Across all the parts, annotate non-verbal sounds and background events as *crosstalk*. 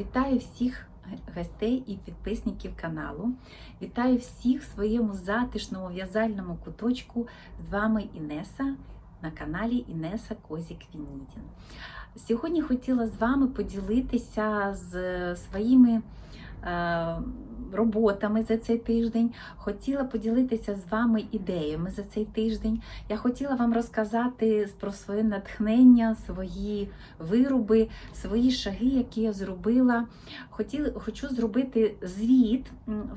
Вітаю всіх гостей і підписників каналу. Вітаю всіх в своєму затишному в'язальному куточку. З вами Інеса на каналі Інеса Козік Вінідін. Сьогодні хотіла з вами поділитися з своїми е, роботами за цей тиждень. Хотіла поділитися з вами ідеями за цей тиждень. Я хотіла вам розказати про своє натхнення, свої вироби, свої шаги, які я зробила. Хотіла, хочу зробити звіт м,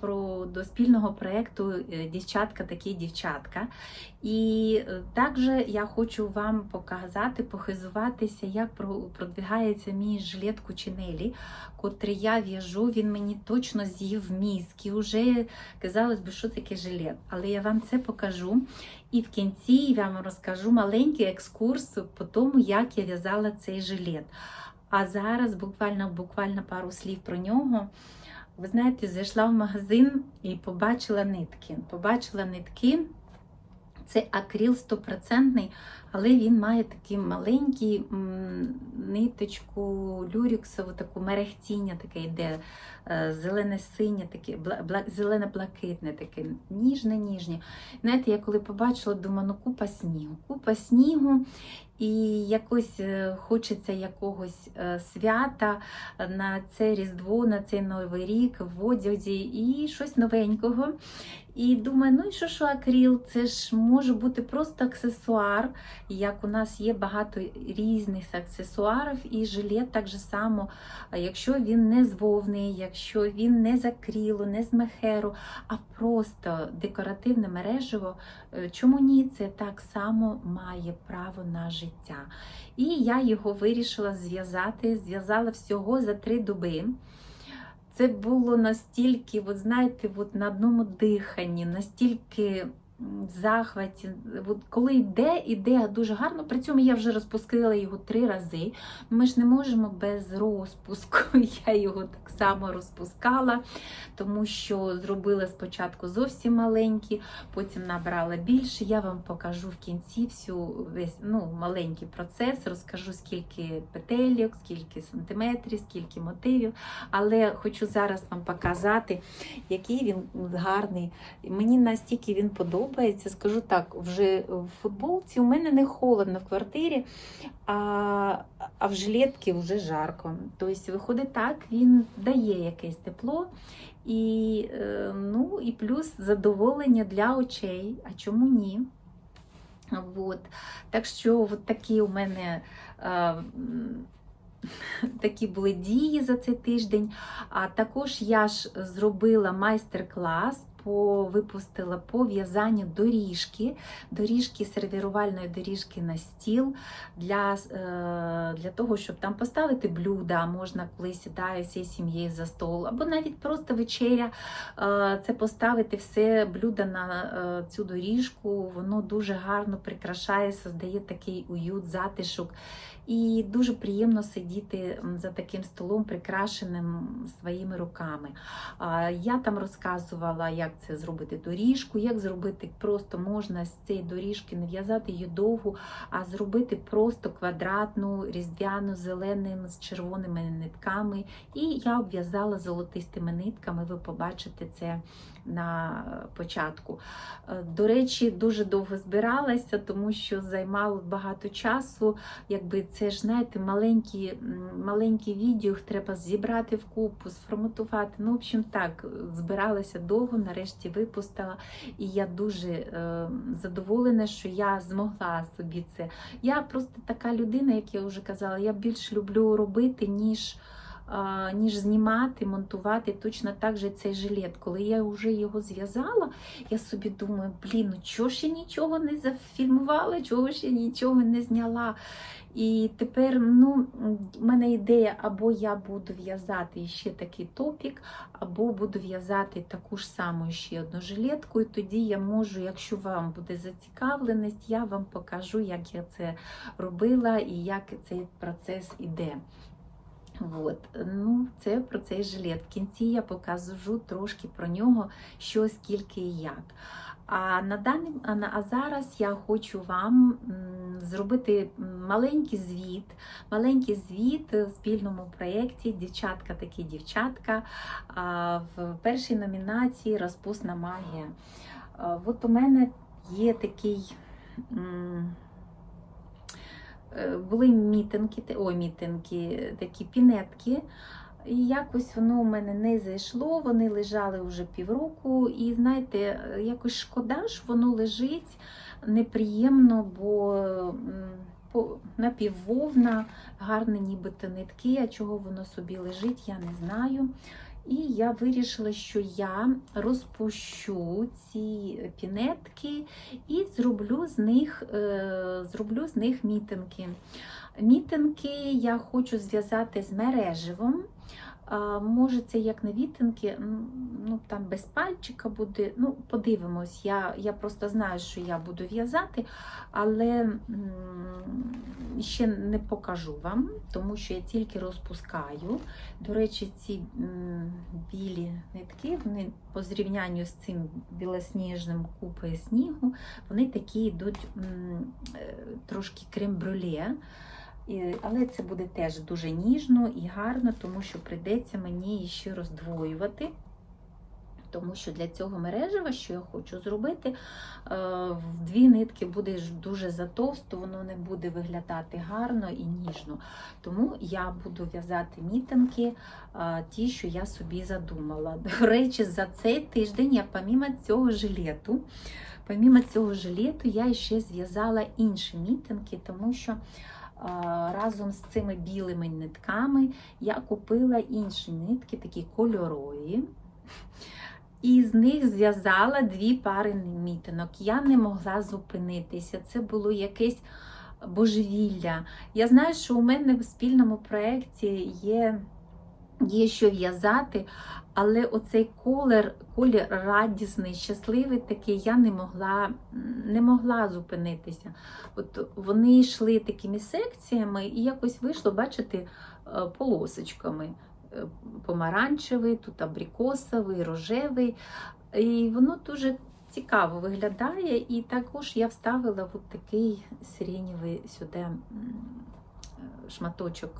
про, до спільного проєкту е, Дівчатка такі дівчатка. І е, також я хочу вам показати, похизуватися, як про- продвигається мій жилет Кучинелі, котрий я в'яжу. Він мені точно з'їв мізки. вже казалось би, що таке жилет. Але я вам це покажу. І в кінці я вам розкажу маленький екскурс по тому, як я в'язала цей жилет. А зараз буквально, буквально пару слів про нього. Ви знаєте, зайшла в магазин і побачила нитки. Побачила нитки. Це акрил стопроцентний, але він має такий маленький м, ниточку люріксову, таку мерехтіння, таке йде е, зелене-синє, таке, бла- бла- зелено-блакитне, таке ніжне-ніжне. Знаєте, я коли побачила, думаю, ну купа снігу, купа снігу, і якось е, хочеться якогось е, свята на це Різдво, на цей Новий рік в одязі і щось новенького. І думаю, ну і що, що акріл? Це ж може бути просто аксесуар, як у нас є багато різних аксесуарів, і жилет так же само, якщо він не з вовни, якщо він не з акрилу, не з мехеру, а просто декоративне мережево, е, чому ні? Це так само має право на життя. І я його вирішила зв'язати, зв'язала всього за три доби. Це було настільки, от знаєте, от на одному диханні, настільки в захваті. Коли йде, іде дуже гарно. При цьому я вже розпускала його три рази. Ми ж не можемо без розпуску. *laughs* Я його так само розпускала, тому що зробила спочатку зовсім маленькі, потім набрала більше. Я вам покажу в кінці всю весь ну, маленький процес, розкажу, скільки петельок, скільки сантиметрів, скільки мотивів. Але хочу зараз вам показати, який він гарний. Мені настільки він подобається. Скажу так, вже в футболці у мене не холодно в квартирі, а, а в жилетці вже жарко. Тобто, виходить так, він дає якесь тепло. І, е, ну, і плюс задоволення для очей. А чому ні? От. Так що от такі у мене е, такі були дії за цей тиждень. А також я ж зробила майстер-клас. По, випустила по в'язанню доріжки, доріжки, сервірувальної доріжки на стіл для, е, для того, щоб там поставити блюда, можна коли сідає всією сім'єю за стол, або навіть просто вечеря. Е, Це поставити все блюда на е, цю доріжку, воно дуже гарно прикрашає, создає такий уют, затишок. І дуже приємно сидіти за таким столом, прикрашеним своїми руками. Я там розказувала, як це зробити доріжку, як зробити просто можна з цієї доріжки не в'язати її довгу, а зробити просто квадратну, різдвяну, зеленим з червоними нитками. І я обв'язала золотистими нитками. Ви побачите це на початку. Е, До речі, дуже довго збиралася, тому що займало багато часу. Якби це ж знаєте, маленькі, маленькі відео, треба зібрати в купу, сформатувати. Ну, в общем, так, збиралася довго, нарешті випустила. І я дуже е, задоволена, що я змогла собі це. Я просто така людина, як я вже казала, я більш люблю робити, ніж. Ніж знімати, монтувати точно так же цей жилет. Коли я вже його зв'язала, я собі думаю, блін, ну чого ж я нічого не зафільмувала, чого ж я нічого не зняла. І тепер ну, в мене ідея, або я буду в'язати ще такий топік, або буду в'язати таку ж саму ще одну жилетку. І тоді я можу, якщо вам буде зацікавленість, я вам покажу, як я це робила і як цей процес іде. От. Ну, це про цей жилет. В кінці я покажу трошки про нього, що, скільки і як. А на даний, а, зараз я хочу вам зробити маленький звіт, маленький звіт в спільному проєкті Дівчатка такі дівчатка а, в першій номінації Розпусна магія. От у мене є такий. Е, Були мітинги, те- ой, мітинги, такі пінетки. І якось воно у мене не зайшло, вони лежали вже півроку. І знаєте, якось шкода, що воно лежить неприємно, бо напіввовна, гарні нібито нитки, а чого воно собі лежить, я не знаю. І я вирішила, що я розпущу ці пінетки і зроблю з них, е, зроблю з них мітинки. Мітинки я хочу зв'язати з мереживом. Може, це як на вітинки, ну там без пальчика буде. Ну, подивимось. Я, я просто знаю, що я буду в'язати, але ще не покажу вам, тому що я тільки розпускаю. До речі, ці білі нитки, вони по зрівнянню з цим білосніжним купою снігу, вони такі йдуть е, трошки крем-брюле. Але це буде теж дуже ніжно і гарно, тому що прийдеться мені її ще роздвоювати. Тому що для цього мережева, що я хочу зробити, е, в дві нитки буде дуже затовсто, воно не буде виглядати гарно і ніжно. Тому я буду в'язати мітинки, е, ті, що я собі задумала. До речі, за цей тиждень я помімо цього жилету, помімо цього жилету, я ще зв'язала інші мітинги, тому що разом з цими білими нитками я купила інші нитки, такі кольорові. І з них зв'язала дві пари мітинок. Я не могла зупинитися. Це було якесь божевілля. Я знаю, що у мене в спільному проєкті є, є що в'язати, але оцей колір, колір радісний, щасливий такий, я не могла, не могла зупинитися. От вони йшли такими секціями, і якось вийшло, бачите, полосочками. Е, Помаранчевий, тут абрикосовий, рожевий. І воно дуже цікаво виглядає. І також я вставила от такий сиренєвий сюди е, шматочок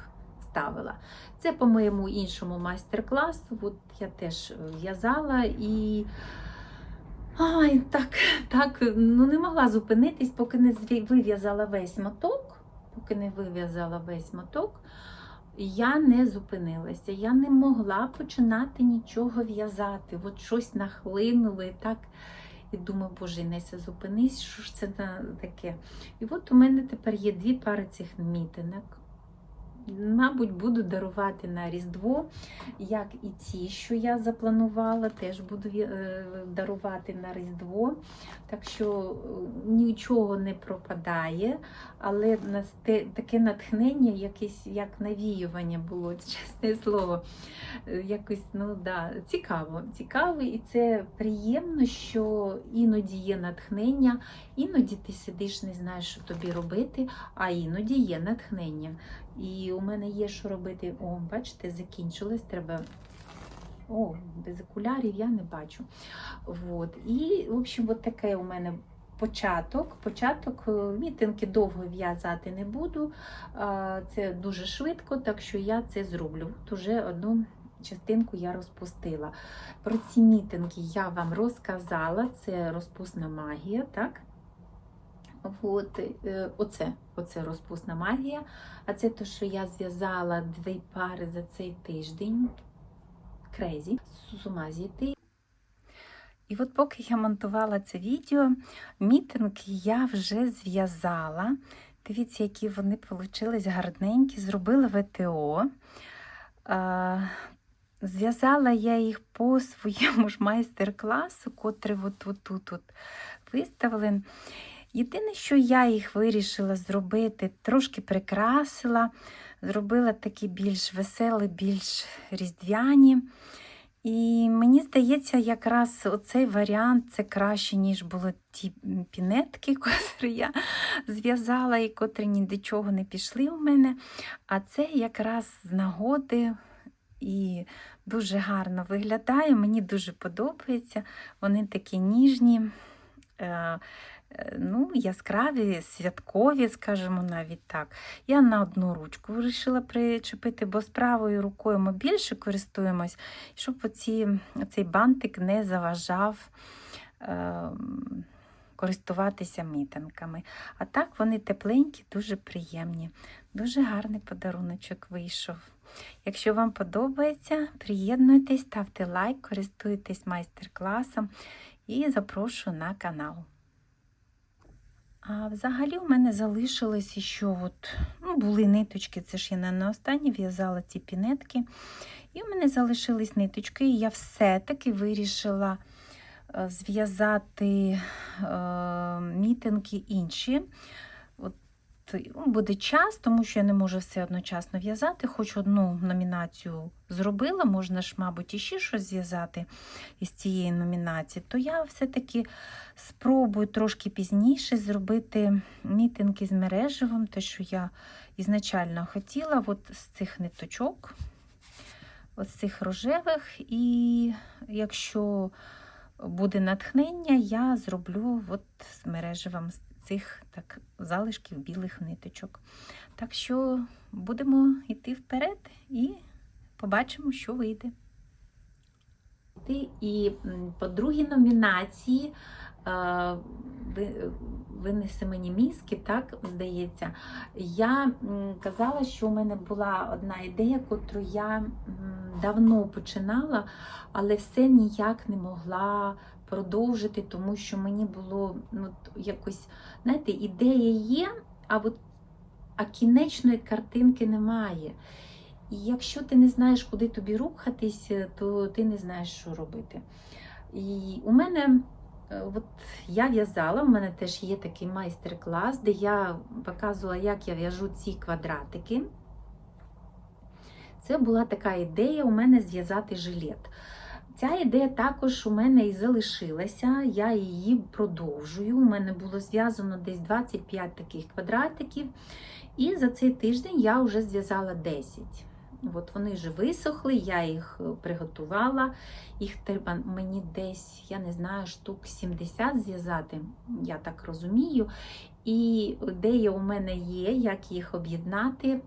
вставила. Це по моєму іншому майстер-класу. От я теж в'язала і. Ай, так, так, ну не могла зупинитись, поки не вив'язала весь моток, поки не вив'язала весь моток, я не зупинилася. Я не могла починати нічого в'язати. От щось нахлинуло і так. І думаю, боже, Інеся, зупинись, що ж це таке? І от у мене тепер є дві пари цих мітинок. Мабуть, буду дарувати на Різдво, як і ті, що я запланувала, теж буду е, дарувати на Різдво. Так що е, нічого не пропадає, але таке натхнення, якесь як навіювання було, *laughs* чесне слово. Е, Якось ну да, цікаво, цікаво, і це приємно, що іноді є натхнення, іноді ти сидиш, не знаєш, що тобі робити, а іноді є натхнення. І у мене є що робити. О, бачите, закінчилось. Треба. О, без окулярів я не бачу. Вот. І, в общем, от таке у мене початок. Початок е, мітинки довго в'язати не буду. Це дуже швидко, так що я це зроблю. От уже одну частинку я розпустила. Про ці мітинги я вам розказала. Це розпусна магія, так? От, е, оце, оце розпусна магія. А це те, що я зв'язала дві пари за цей тиждень. Крезі, з зійти. І от поки я монтувала це відео, мітинги я вже зв'язала. Дивіться, які вони вийшли гарненькі. Зробила ВТО. Зв'язала я їх по своєму ж майстер-класу, котрий от, от тут от виставлений. Єдине, що я їх вирішила зробити, трошки прикрасила, зробила такі більш веселі, більш різдвяні. І мені здається, якраз оцей варіант це краще, ніж були ті пінетки, *laughs* котрі я зв'язала і котрі ні до чого не пішли у мене. А це якраз з нагоди і дуже гарно виглядає. Мені дуже подобається. Вони такі ніжні. Е, Ну, яскраві, святкові, скажімо навіть так. Я на одну ручку вирішила причепити, бо з правою рукою ми більше користуємось, щоб оці, цей бантик не заважав е, користуватися мітинками. А так вони тепленькі, дуже приємні. Дуже гарний подаруночок вийшов. Якщо вам подобається, приєднуйтесь, ставте лайк, користуйтесь майстер-класом і запрошую на канал. А взагалі у мене залишилось ще от, ну, були ниточки, це ж я не на останні в'язала ці пінетки. І у мене залишились ниточки, і я все-таки вирішила е, зв'язати е, мітинки інші. Ну, буде час, тому що я не можу все одночасно в'язати. Хоч одну номінацію зробила, можна ж, мабуть, іще щось зв'язати із цієї номінації, то я все-таки спробую трошки пізніше зробити мітинги з мережевим, те, що я ізначально хотіла, от з цих ниточок, от з цих рожевих, і якщо буде натхнення, я зроблю от з мережевим цих так, залишків білих ниточок. Так що будемо йти вперед і побачимо, що вийде. І по другій номінації е, винесе мені мізки, так здається. Я казала, що у мене була одна ідея, котру я давно починала, але все ніяк не могла продовжити, тому що мені було ну, якось, знаєте, ідея є, а от а кінечної картинки немає. І якщо ти не знаєш, куди тобі рухатись, то ти не знаєш, що робити. І у мене, е, от я в'язала, у мене теж є такий майстер-клас, де я показувала, як я в'яжу ці квадратики. Це була така ідея у мене зв'язати жилет. Ця ідея також у мене і залишилася, я її продовжую. У мене було зв'язано десь 25 таких квадратиків. І за цей тиждень я вже зв'язала 10. От вони вже висохли, я їх е, приготувала. Їх треба мені десь, я не знаю, штук 70 зв'язати, я так розумію. І ідея у мене є, як їх об'єднати.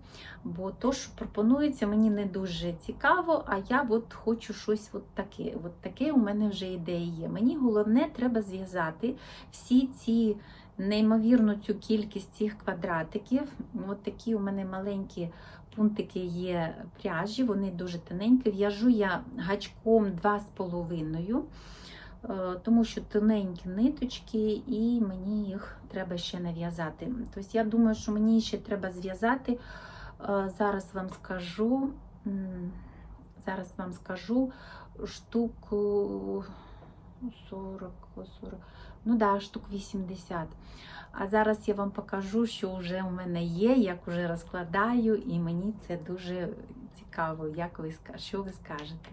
Бо то, що пропонується, мені не дуже цікаво, а я от хочу щось от таке. От таке у мене вже ідея є. Мені головне, треба зв'язати всі ці неймовірну цю кількість цих квадратиків. От такі у мене маленькі пунктики є пряжі, вони дуже тоненькі. В'яжу я гачком 2,5, е, тому що тоненькі ниточки, і мені їх треба ще нав'язати. Тобто я думаю, що мені ще треба зв'язати. е, Зараз вам скажу, зараз вам скажу штуку 40, 40, ну да, штук 80. А зараз я вам покажу, що вже у мене є, як вже розкладаю, і мені це дуже цікаво, як ви що ви скажете.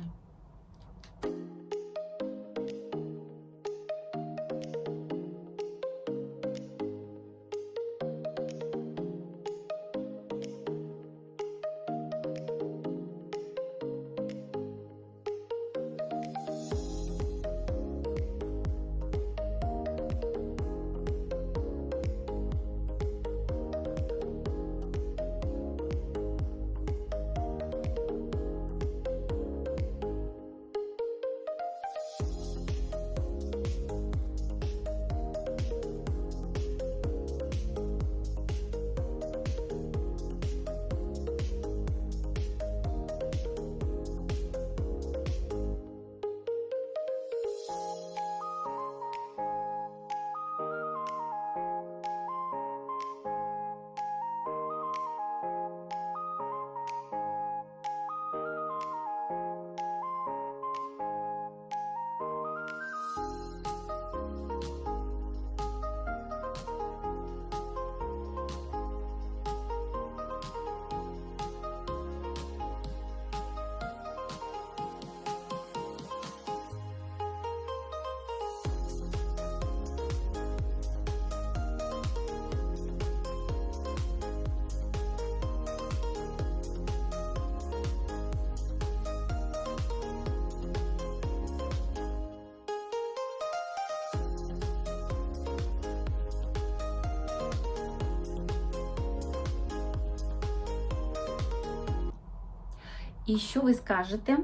І що ви скажете?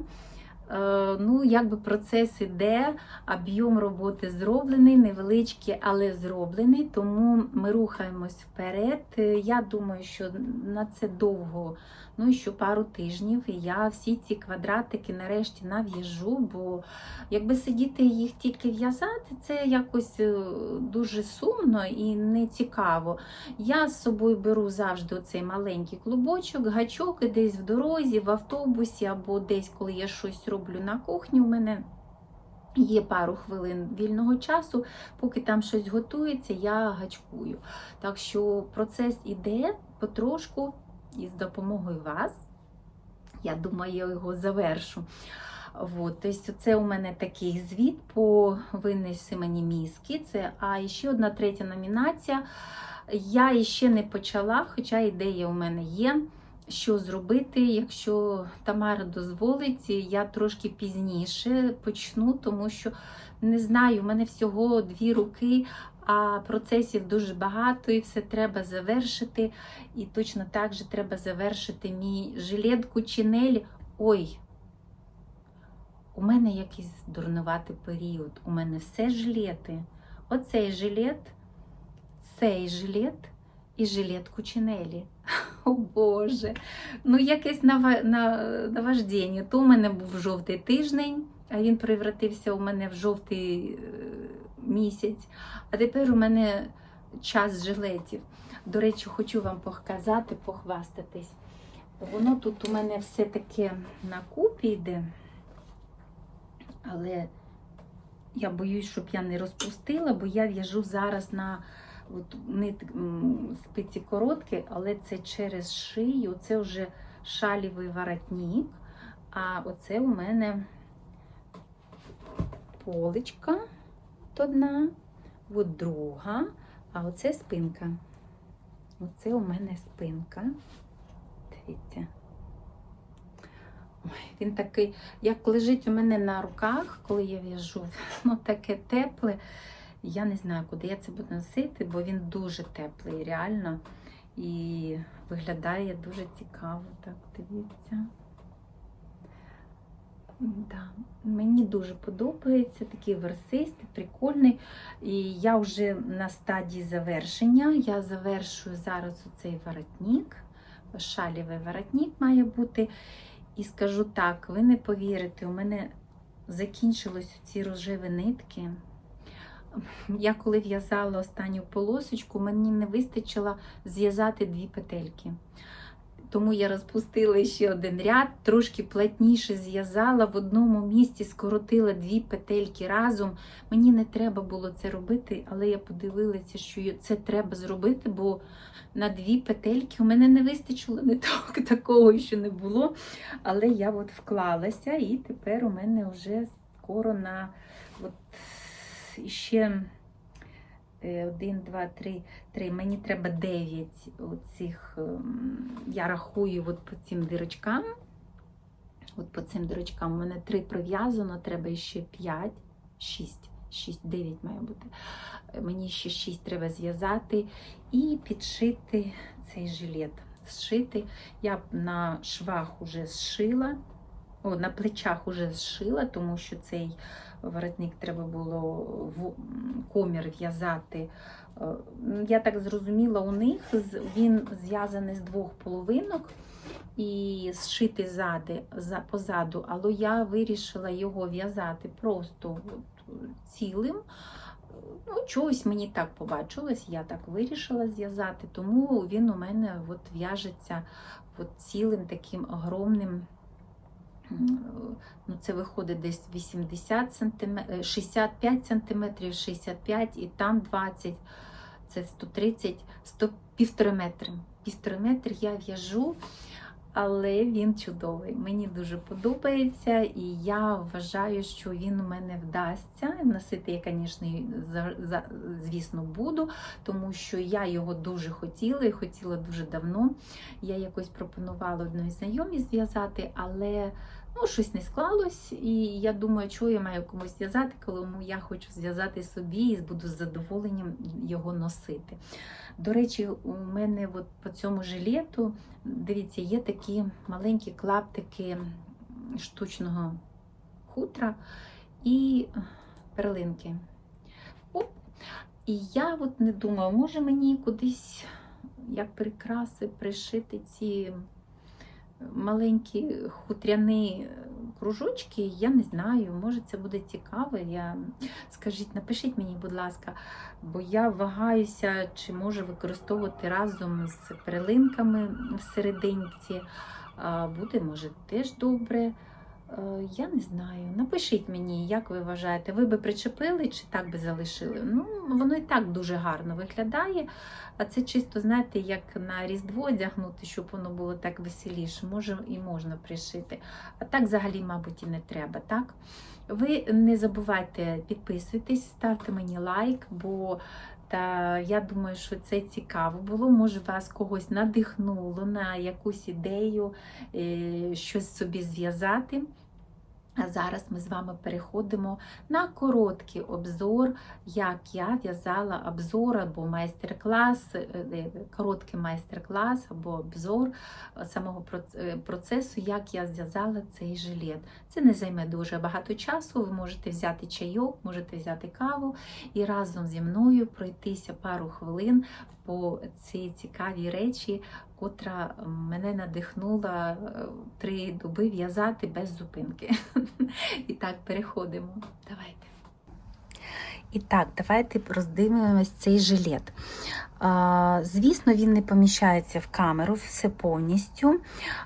Е, Ну, якби процес іде, об'єм роботи зроблений, невеличкий, але зроблений, тому ми рухаємось вперед. Е, Я думаю, що на це довго, ну і що пару тижнів, і я всі ці квадратики нарешті нав'яжу, бо якби сидіти їх тільки в'язати, це якось е, дуже сумно і не цікаво. Я з собою беру завжди оцей маленький клубочок, гачок і десь в дорозі, в автобусі або десь, коли я щось роблю на кухні. У мене є пару хвилин вільного часу, поки там щось готується, я гачкую. Так що процес іде потрошку і з допомогою вас. Я думаю, я його завершу. От, тобто це у мене такий звіт по винесі мені мізки. Це, а ще одна третя номінація. Я іще не почала, хоча ідея у мене є. Що зробити, якщо Тамара дозволить, я трошки пізніше почну, тому що не знаю, у мене всього дві руки, а процесів дуже багато, і все треба завершити. І точно так же треба завершити мій жилет Кучинель. Ой, у мене якийсь дурнуватий період. У мене все жилети. Оцей жилет, цей жилет і жилет Кучинелі. *laughs* О Боже. Ну, якесь нава- на- наваждення. То у мене був жовтий тиждень, а він превратився у мене в жовтий е, місяць. А тепер у мене час жилетів. До речі, хочу вам показати, похвастатись. Воно тут у мене все таке на купі йде. Але я боюсь, щоб я не розпустила, бо я в'яжу зараз на от, нит, спиці короткі, але це через шию, це вже шалівий воротник. А оце у мене поличка одна, от друга, а оце спинка. Оце у мене спинка. Дивіться. Ой, він такий, як лежить у мене на руках, коли я в'яжу, ну таке тепле. Я не знаю, куди я це буду носити, бо він дуже теплий, реально. І виглядає дуже цікаво. Так, дивіться. Да. Мені дуже подобається, такий версистий, прикольний. І я вже на стадії завершення. Я завершую зараз оцей воротник. Шалівий воротник має бути. І скажу так, ви не повірите, у мене закінчились ці рожеві нитки. Я коли в'язала останню полосочку, мені не вистачило зв'язати дві петельки. Тому я розпустила ще один ряд, трошки плотніше зв'язала, в одному місці скоротила дві петельки разом. Мені не треба було це робити, але я подивилася, що це треба зробити, бо на дві петельки у мене не вистачило не так, *laughs* такого, що не було. Але я от вклалася, і тепер у мене вже скоро на от, ще. Е, Один, два, три, три. Мені треба дев'ять оцих. ем, Я рахую от по цим дирочкам. От по цим дирочкам. У мене три прив'язано, треба ще п'ять, шість. 6, 9 має бути. Мені ще 6 треба зв'язати і підшити цей жилет. Зшити. Я на швах уже зшила, о, на плечах уже зшила, тому що цей воротник треба було в комір в'язати. Е, Я так зрозуміла, у них він зв'язаний з двох половинок і зшити ззади, позаду, але я вирішила його в'язати просто цілим. Ну, чогось мені так побачилось, я так вирішила зв'язати, тому він у мене от в'яжеться от цілим таким огромним. М, Ну, це виходить десь 80 см, 65 см, 65 і там 20, це 130, 100, півтори метри. Півтори метри я в'яжу, але він чудовий. Мені дуже подобається, і я вважаю, що він у мене вдасться. Носити я, звісно, звісно, буду, тому що я його дуже хотіла і хотіла дуже давно. Я якось пропонувала одної знайомі зв'язати, але Ну, щось не склалось, і я думаю, що я маю комусь зв'язати, коли я хочу зв'язати собі і буду з задоволенням його носити. До речі, у мене от по цьому жилету, дивіться, є такі маленькі клаптики штучного хутра і перлинки. Оп. І я от не думаю, може мені кудись як прикраси пришити ці маленькі хутряні кружочки, я не знаю, може це буде цікаво. Я... Скажіть, напишіть мені, будь ласка, бо я вагаюся, чи можу використовувати разом з перлинками в серединці. Буде, може, теж добре. Е, Я не знаю. Напишіть мені, як ви вважаєте, ви би причепили чи так би залишили? Ну, воно і так дуже гарно виглядає. А це чисто, знаєте, як на Різдво одягнути, щоб воно було так веселіше. Може і можна пришити. А так взагалі, мабуть, і не треба, так? Ви не забувайте підписуйтесь, ставте мені лайк, бо та я думаю, що це цікаво було. Може, вас когось надихнуло на якусь ідею, е, щось собі зв'язати. А зараз ми з вами переходимо на короткий обзор, як я в'язала обзор або майстер-клас, е, е, короткий майстер-клас або обзор самого е, процесу, як я зв'язала цей жилет. Це не займе дуже багато часу. Ви можете взяти чайок, можете взяти каву і разом зі мною пройтися пару хвилин по цій цікавій речі, котра мене надихнула е, три доби в'язати без зупинки. *laughs* І так, переходимо. Давайте. І так, давайте роздивимось цей жилет. Звісно, він не поміщається в камеру все повністю,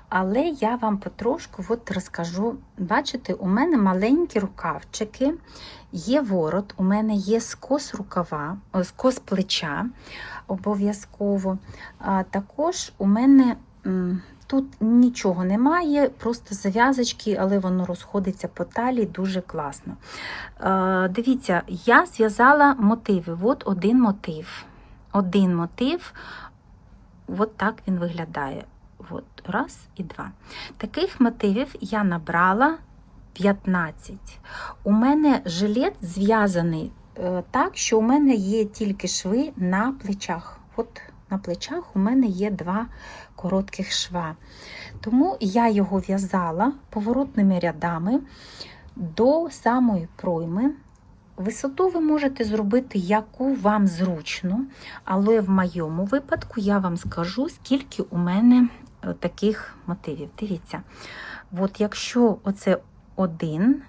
але я вам потрошку от розкажу. Бачите, у мене маленькі рукавчики, є ворот, у мене є скос рукава, скос плеча обов'язково. Також у мене тут нічого немає, просто зав'язочки, але воно розходиться по талії дуже класно. Е, Дивіться, я зв'язала мотиви. От один мотив. Один мотив, от так він виглядає. От, раз і два. Таких мотивів я набрала 15. У мене жилет зв'язаний е, так, що у мене є тільки шви на плечах. От на плечах у мене є два коротких шва. Тому я його в'язала поворотними рядами до самої пройми. Висоту ви можете зробити, яку вам зручно, але в моєму випадку я вам скажу, скільки у мене е, таких мотивів. Дивіться, от якщо оце один,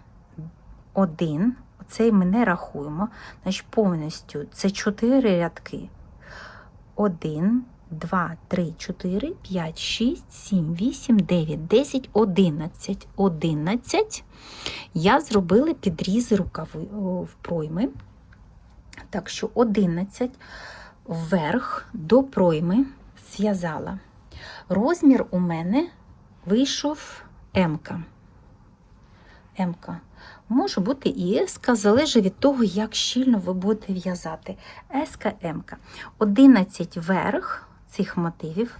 один, оцей ми не рахуємо, значить повністю це 4 рядки. 1, 2, 3, 4, 5, 6, 7, 8, 9, 10, 11. 11 я зробила підрізи рукави в пройми. Так що 11 вверх до пройми зв'язала. Розмір у мене вийшов М-ка. М-ка. Може бути і еска, залежить від того, як щільно ви будете в'язати. Еска, М-ка. 11 верх цих мотивів.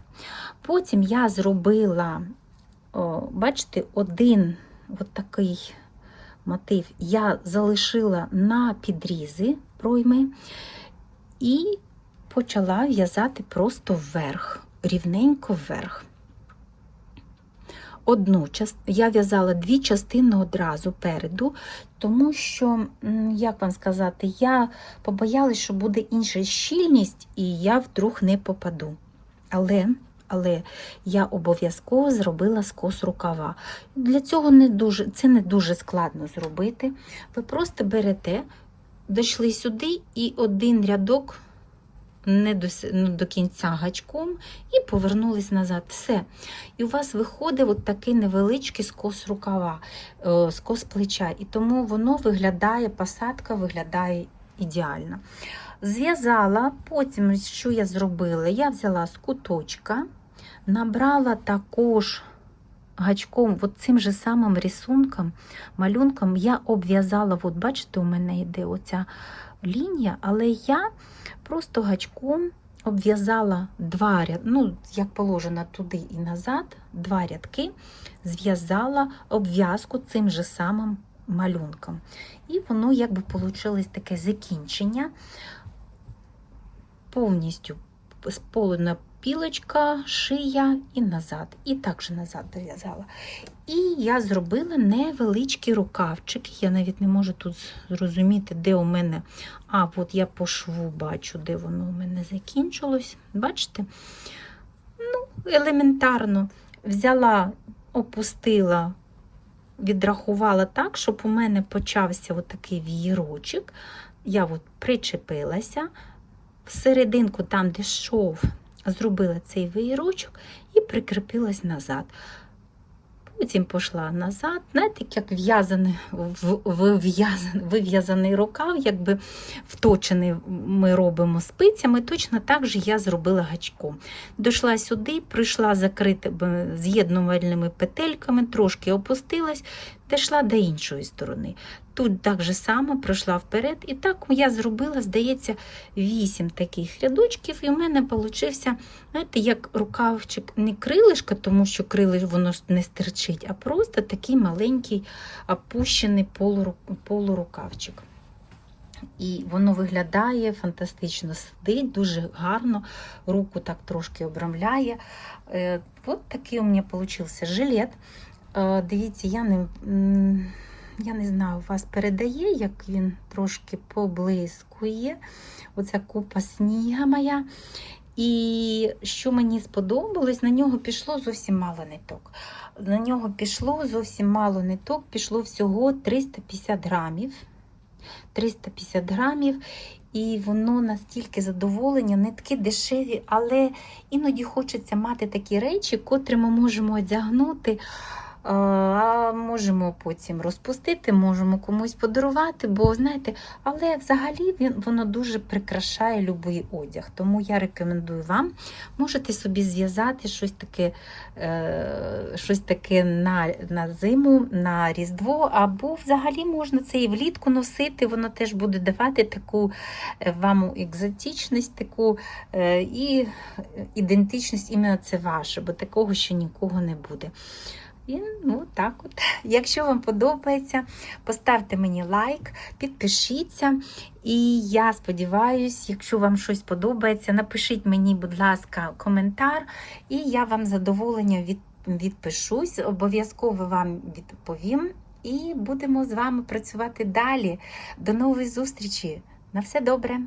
Потім я зробила, о, бачите, один от такий мотив я залишила на підрізи пройми і почала в'язати просто вверх, рівненько вверх. Одну я в'язала дві частини одразу переду, тому що, як вам сказати, я побоялась, що буде інша щільність, і я вдруг не попаду. Але, але я обов'язково зробила скос рукава. Для цього не дуже, це не дуже складно зробити. Ви просто берете, дійшли сюди і один рядок не до, ну, до кінця гачком і повернулись назад. Все. І у вас виходить от такий невеличкий скос рукава, е, скос плеча. І тому воно виглядає, посадка виглядає ідеально. Зв'язала, потім що я зробила? Я взяла з куточка, набрала також гачком, от цим же самим рисунком, малюнком я обв'язала, от бачите, у мене йде оця лінія, але я просто гачком обв'язала два ряд, ну, як положено, туди і назад, два рядки, зв'язала обв'язку цим же самим малюнком. І воно якби вийшло таке закінчення. Повністю сполена пілочка, шия і назад. І також назад дов'язала. І я зробила невеличкі рукавчики. Я навіть не можу тут зрозуміти, де у мене. А, от я по шву бачу, де воно у мене закінчилось. Бачите? Ну, елементарно взяла, опустила, відрахувала так, щоб у мене почався отакий вієрочок. Я от причепилася всерединку, там, де шов, зробила цей виєрочок і прикріпилась назад. Потім пішла назад, знаєте, як в'язаний, вив'язаний, рукав, якби вточений ми робимо спицями, точно так же я зробила гачком. Дійшла сюди, прийшла закрити б- з'єднувальними петельками, трошки опустилась, дійшла до іншої сторони. Тут так же само пройшла вперед, і так я зробила, здається, вісім таких рядочків, і в мене получився, знаєте, як рукавчик, не крилишка, тому що крилиш воно не стерчить, а просто такий маленький опущений полуру- полурукавчик. І воно виглядає фантастично, сидить дуже гарно, руку так трошки обрамляє. Е, От такий у мене получився жилет. Е, Дивіться, я не, я не знаю, вас передає, як він трошки поблискує. Оця купа сніга моя. І що мені сподобалось, на нього пішло зовсім мало ниток. На нього пішло зовсім мало ниток, пішло всього 350 грамів. 350 грамів, і воно настільки задоволення, нитки дешеві, але іноді хочеться мати такі речі, котрі ми можемо одягнути, а можемо потім розпустити, можемо комусь подарувати, бо знаєте, але взагалі він, воно дуже прикрашає любий одяг. Тому я рекомендую вам, можете собі зв'язати щось таке, е, щось таке на, на зиму, на Різдво, або взагалі можна це і влітку носити, воно теж буде давати таку е, вам екзотичність, таку е, і ідентичність іменно це ваше, бо такого ще нікого не буде. І ну так от. *laughs* Якщо вам подобається, поставте мені лайк, підпишіться. І я сподіваюся, якщо вам щось подобається, напишіть мені, будь ласка, коментар, і я вам з задоволенням від, відпишусь, обов'язково вам відповім. І будемо з вами працювати далі. До нової зустрічі! На все добре!